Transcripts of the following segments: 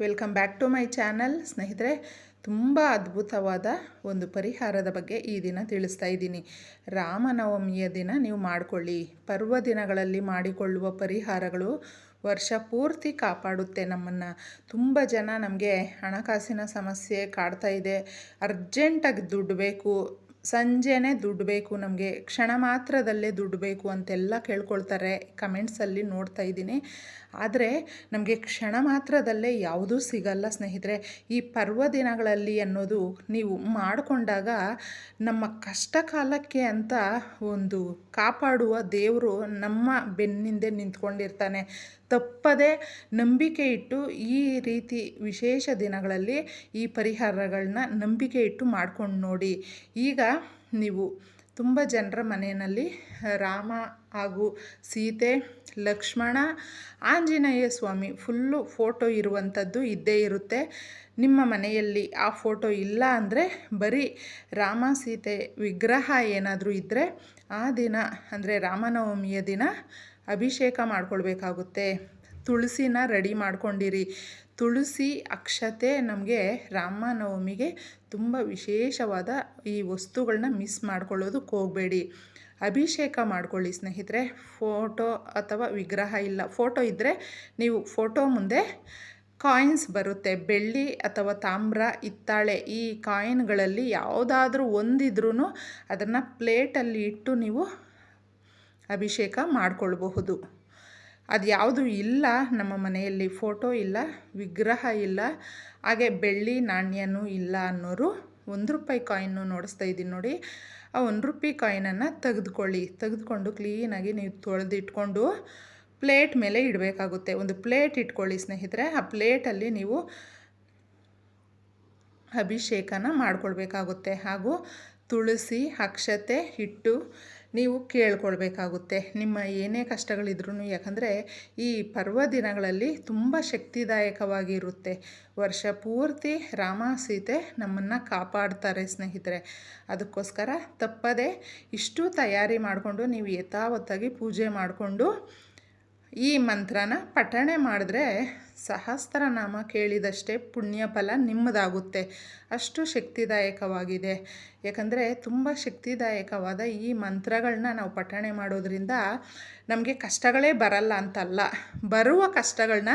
Welcome back to my channel. ಸ್ನೇಹಿತರೆ, ತುಂಬ ಅದ್ಭುತವಾದ ಒಂದು ಪರಿಹಾರದ ಬಗ್ಗೆ ಈ ದಿನ ತಿಳಿಸ್ತಾ ಇದ್ದೀನಿ. ರಾಮನವಮಿಯ ದಿನ ನೀವು ಮಾಡಿಕೊಳ್ಳಿ. ಪರ್ವ ದಿನಗಳಲ್ಲಿ ಮಾಡಿಕೊಳ್ಳುವ ಪರಿಹಾರಗಳು ವರ್ಷ ಪೂರ್ತಿ ಕಾಪಾಡುತ್ತೆ ನಮ್ಮನ್ನು. ತುಂಬ ಜನ ನಮಗೆ ಹಣಕಾಸಿನ ಸಮಸ್ಯೆ ಕಾಡ್ತಾ ಇದೆ. ಅರ್ಜೆಂಟಾಗಿ ದುಡ್ಡು ಬೇಕು. ಸಂಜೆನೇ ದುಡ್ಡು ಬೇಕು, ನಮಗೆ ಕ್ಷಣ ಮಾತ್ರದಲ್ಲೇ ದುಡ್ಡು ಬೇಕು ಅಂತೆಲ್ಲ ಕೇಳ್ಕೊಳ್ತಾರೆ ಕಮೆಂಟ್ಸಲ್ಲಿ ನೋಡ್ತಾ ಇದ್ದೀನಿ. ಆದರೆ ನಮಗೆ ಕ್ಷಣ ಮಾತ್ರದಲ್ಲೇ ಯಾವುದೂ ಸಿಗಲ್ಲ ಸ್ನೇಹಿತರೆ. ಈ ಪರ್ವ ದಿನಗಳಲ್ಲಿ ಅನ್ನೋದು ನೀವು ಮಾಡಿಕೊಂಡಾಗ ನಮ್ಮ ಕಷ್ಟ ಕಾಲಕ್ಕೆ ಅಂತ ಒಂದು ಕಾಪಾಡುವ ದೇವರು ನಮ್ಮ ಬೆನ್ನಿಂದೆ ನಿಂತ್ಕೊಂಡಿರ್ತಾನೆ. ತಪ್ಪದೆ ನಂಬಿಕೆ ಇಟ್ಟು ಈ ರೀತಿ ವಿಶೇಷ ದಿನಗಳಲ್ಲಿ ಈ ಪರಿಹಾರಗಳನ್ನ ನಂಬಿಕೆ ಇಟ್ಟು ಮಾಡ್ಕೊಂಡು ನೋಡಿ. ಈಗ ನೀವು ತುಂಬ ಜನರ ಮನೆಯಲ್ಲಿ, ರಾಮ ಹಾಗೂ ಸೀತೆ, ಲಕ್ಷ್ಮಣ, ಆಂಜನೇಯ ಸ್ವಾಮಿ ಫುಲ್ಲು ಫೋಟೋ ಇರುವಂಥದ್ದು ಇದ್ದೇ ಇರುತ್ತೆ. ನಿಮ್ಮ ಮನೆಯಲ್ಲಿ ಆ ಫೋಟೋ ಇಲ್ಲ ಅಂದರೆ ಬರೀ ರಾಮ, ಸೀತೆ ವಿಗ್ರಹ ಏನಾದರೂ ಇದ್ದರೆ ಆ ದಿನ ಅಂದರೆ ರಾಮನವಮಿಯ ದಿನ ಅಭಿಷೇಕ ಮಾಡ್ಕೊಳ್ಬೇಕಾಗುತ್ತೆ. ತುಳಸಿನ ರೆಡಿ ಮಾಡ್ಕೊಂಡಿರಿ. ತುಳಸಿ ಅಕ್ಷತೆ ನಮಗೆ ರಾಮನವಮಿಗೆ ತುಂಬ ವಿಶೇಷವಾದ ಈ ವಸ್ತುಗಳನ್ನ ಮಿಸ್ ಮಾಡ್ಕೊಳ್ಳೋದಕ್ಕೆ ಹೋಗಬೇಡಿ. ಅಭಿಷೇಕ ಮಾಡ್ಕೊಳ್ಳಿ ಸ್ನೇಹಿತರೆ. ಫೋಟೋ ಅಥವಾ ವಿಗ್ರಹ ಇಲ್ಲ. ಫೋಟೋ ಇದ್ದರೆ ನೀವು ಫೋಟೋ ಮುಂದೆ ಕಾಯಿನ್ಸ್ ಬರುತ್ತೆ. ಬೆಳ್ಳಿ ಅಥವಾ ತಾಮ್ರ ಇತ್ತಾಳೆ. ಈ ಕಾಯಿನ್ಗಳಲ್ಲಿ ಯಾವುದಾದ್ರೂ ಒಂದಿದ್ರೂ ಅದನ್ನು ಪ್ಲೇಟಲ್ಲಿ ಇಟ್ಟು ನೀವು ಅಭಿಷೇಕ ಮಾಡಿಕೊಳ್ಬಹುದು. ಅದು ಯಾವುದು ಇಲ್ಲ, ನಮ್ಮ ಮನೆಯಲ್ಲಿ ಫೋಟೋ ಇಲ್ಲ, ವಿಗ್ರಹ ಇಲ್ಲ, ಹಾಗೆ ಬೆಳ್ಳಿ ನಾಣ್ಯನೂ ಇಲ್ಲ ಅನ್ನೋರು ಒಂದು ರೂಪಾಯಿ ಕಾಯಿನ್ನು ನೋಡಿಸ್ತಾ ಇದ್ದೀನಿ ನೋಡಿ. ಆ ಒಂದು ರೂಪಾಯಿ ಕಾಯಿನನ್ನು ತೆಗೆದುಕೊಳ್ಳಿ. ತೆಗೆದುಕೊಂಡು ಕ್ಲೀನಾಗಿ ನೀವು ತೊಳೆದಿಟ್ಕೊಂಡು ಪ್ಲೇಟ್ ಮೇಲೆ ಇಡಬೇಕಾಗುತ್ತೆ. ಒಂದು ಪ್ಲೇಟ್ ಇಟ್ಕೊಳ್ಳಿ ಸ್ನೇಹಿತರೆ. ಆ ಪ್ಲೇಟಲ್ಲಿ ನೀವು ಅಭಿಷೇಕನ ಮಾಡ್ಕೊಳ್ಬೇಕಾಗುತ್ತೆ. ಹಾಗೂ ತುಳಸಿ, ಅಕ್ಷತೆ, ಹಿಟ್ಟು ನೀವು ಕೇಳ್ಕೊಳ್ಬೇಕಾಗುತ್ತೆ. ನಿಮ್ಮ ಏನೇ ಕಷ್ಟಗಳಿದ್ರೂ ಯಾಕಂದರೆ ಈ ಪರ್ವ ದಿನಗಳಲ್ಲಿ ತುಂಬ ಶಕ್ತಿದಾಯಕವಾಗಿರುತ್ತೆ. ವರ್ಷ ಪೂರ್ತಿ ರಾಮ ಸೀತೆ ನಮ್ಮನ್ನು ಕಾಪಾಡ್ತಾರೆ ಸ್ನೇಹಿತರೆ. ಅದಕ್ಕೋಸ್ಕರ ತಪ್ಪದೆ ಇಷ್ಟು ತಯಾರಿ ಮಾಡಿಕೊಂಡು ನೀವು ಯಥಾವತ್ತಾಗಿ ಪೂಜೆ ಮಾಡಿಕೊಂಡು ಈ ಮಂತ್ರನ ಪಠಣೆ ಮಾಡಿದ್ರೆ ಸಹಸ್ರನಾಮ ಕೇಳಿದಷ್ಟೇ ಪುಣ್ಯ ಫಲ ನಿಮ್ಮದಾಗುತ್ತೆ. ಅಷ್ಟು ಶಕ್ತಿದಾಯಕವಾಗಿದೆ. ಯಾಕಂದರೆ ತುಂಬ ಶಕ್ತಿದಾಯಕವಾದ ಈ ಮಂತ್ರಗಳನ್ನ ನಾವು ಪಠಣೆ ಮಾಡೋದ್ರಿಂದ ನಮಗೆ ಕಷ್ಟಗಳೇ ಬರಲ್ಲ ಅಂತಲ್ಲ. ಬರುವ ಕಷ್ಟಗಳನ್ನ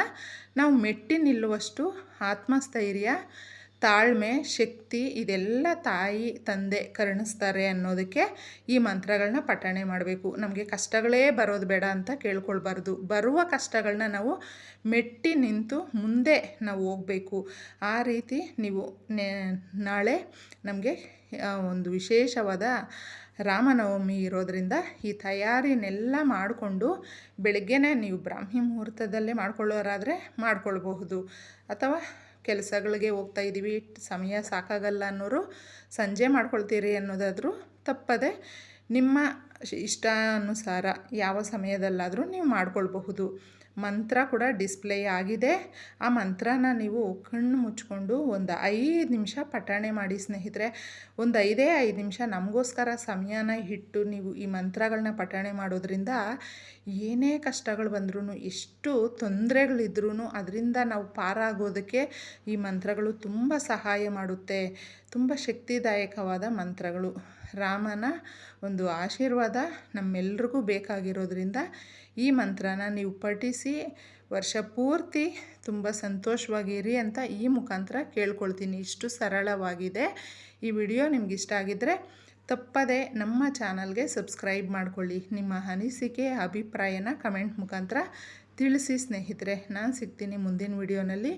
ನಾವು ಮೆಟ್ಟಿ ನಿಲ್ಲುವಷ್ಟು ಆತ್ಮಸ್ಥೈರ್ಯ ತಾಳ್ಮೆ, ಶಕ್ತಿ ಇದೆಲ್ಲ ತಾಯಿ, ತಂದೆ ಕರುಣಿಸ್ತಾರೆ ಅನ್ನೋದಕ್ಕೆ ಈ ಮಂತ್ರಗಳನ್ನ ಪಠಣೆ ಮಾಡಬೇಕು. ನಮಗೆ ಕಷ್ಟಗಳೇ ಬರೋದು ಬೇಡ ಅಂತ ಕೇಳ್ಕೊಳ್ಬಾರ್ದು. ಬರುವ ಕಷ್ಟಗಳನ್ನ ನಾವು ಮೆಟ್ಟಿ ನಿಂತು ಮುಂದೆ ನಾವು ಹೋಗಬೇಕು. ಆ ರೀತಿ ನೀವು ನಾಳೆ ನಮಗೆ ಒಂದು ವಿಶೇಷವಾದ ರಾಮನವಮಿ ಇರೋದರಿಂದ ಈ ತಯಾರಿನೆಲ್ಲ ಮಾಡಿಕೊಂಡು ಬೆಳಗ್ಗೆನೇ ನೀವು ಬ್ರಾಹ್ಮಿ ಮುಹೂರ್ತದಲ್ಲೇ ಮಾಡ್ಕೊಳ್ಳೋರಾದರೆ ಮಾಡ್ಕೊಳ್ಬಹುದು. ಅಥವಾ ಕೆಲಸಗಳಿಗೆ ಹೋಗ್ತಾ ಇದ್ದೀವಿ. ಸಮಯ ಸಾಕಾಗಲ್ಲ ಅನ್ನೋರು ಸಂಜೆ ಮಾಡ್ಕೊಳ್ತೀರಿ ಅನ್ನೋದಾದರೂ ತಪ್ಪದೆ ನಿಮ್ಮ ಇಷ್ಟಾನುಸಾರ ಯಾವ ಸಮಯದಲ್ಲಾದರೂ ನೀವು ಮಾಡ್ಕೊಳ್ಬಹುದು. ಮಂತ್ರ ಕೂಡ ಡಿಸ್ಪ್ಲೇ ಆಗಿದೆ. ಆ ಮಂತ್ರನ ನೀವು ಕಣ್ಣು ಮುಚ್ಕೊಂಡು ಒಂದು ಐದು ನಿಮಿಷ ಪಠಣೆ ಮಾಡಿ ಸ್ನೇಹಿತರೆ. ಒಂದು ಐದೇ ಐದು ನಿಮಿಷ ನಮಗೋಸ್ಕರ ಸಮಯನ ಇಟ್ಟು ನೀವು ಈ ಮಂತ್ರಗಳನ್ನ ಪಠಣೆ ಮಾಡೋದ್ರಿಂದ ಏನೇ ಕಷ್ಟಗಳು ಬಂದ್ರೂ ಎಷ್ಟು ತೊಂದರೆಗಳಿದ್ರೂ ಅದರಿಂದ ನಾವು ಪಾರಾಗೋದಕ್ಕೆ ಈ ಮಂತ್ರಗಳು ತುಂಬ ಸಹಾಯ ಮಾಡುತ್ತೆ. ತುಂಬ ಶಕ್ತಿದಾಯಕವಾದ ಮಂತ್ರಗಳು. ರಾಮನ ಒಂದು ಆಶೀರ್ವಾದ ನಮ್ಮೆಲ್ರಿಗೂ ಬೇಕಾಗಿರೋದ್ರಿಂದ ಈ ಮಂತ್ರನ ನೀವು ಪಠಿಸಿ ವರ್ಷ ಪೂರ್ತಿ ತುಂಬ ಸಂತೋಷವಾಗಿರಿ ಅಂತ ಈ ಮುಖಾಂತರ ಕೇಳ್ಕೊಳ್ತೀನಿ. ಇಷ್ಟು ಸರಳವಾಗಿದೆ. ಈ ವಿಡಿಯೋ ನಿಮ್ಗೆ ಇಷ್ಟ ಆಗಿದ್ದರೆ ತಪ್ಪದೆ ನಮ್ಮ ಚಾನಲ್ಗೆ ಸಬ್ಸ್ಕ್ರೈಬ್ ಮಾಡಿಕೊಳ್ಳಿ. ನಿಮ್ಮ ಅನಿಸಿಕೆ, ಅಭಿಪ್ರಾಯನ ಕಮೆಂಟ್ ಮುಖಾಂತರ ತಿಳಿಸಿ ಸ್ನೇಹಿತರೆ. ನಾನು ಸಿಗ್ತೀನಿ ಮುಂದಿನ ವಿಡಿಯೋನಲ್ಲಿ.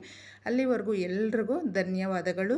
ಅಲ್ಲಿವರೆಗೂ ಎಲ್ರಿಗೂ ಧನ್ಯವಾದಗಳು.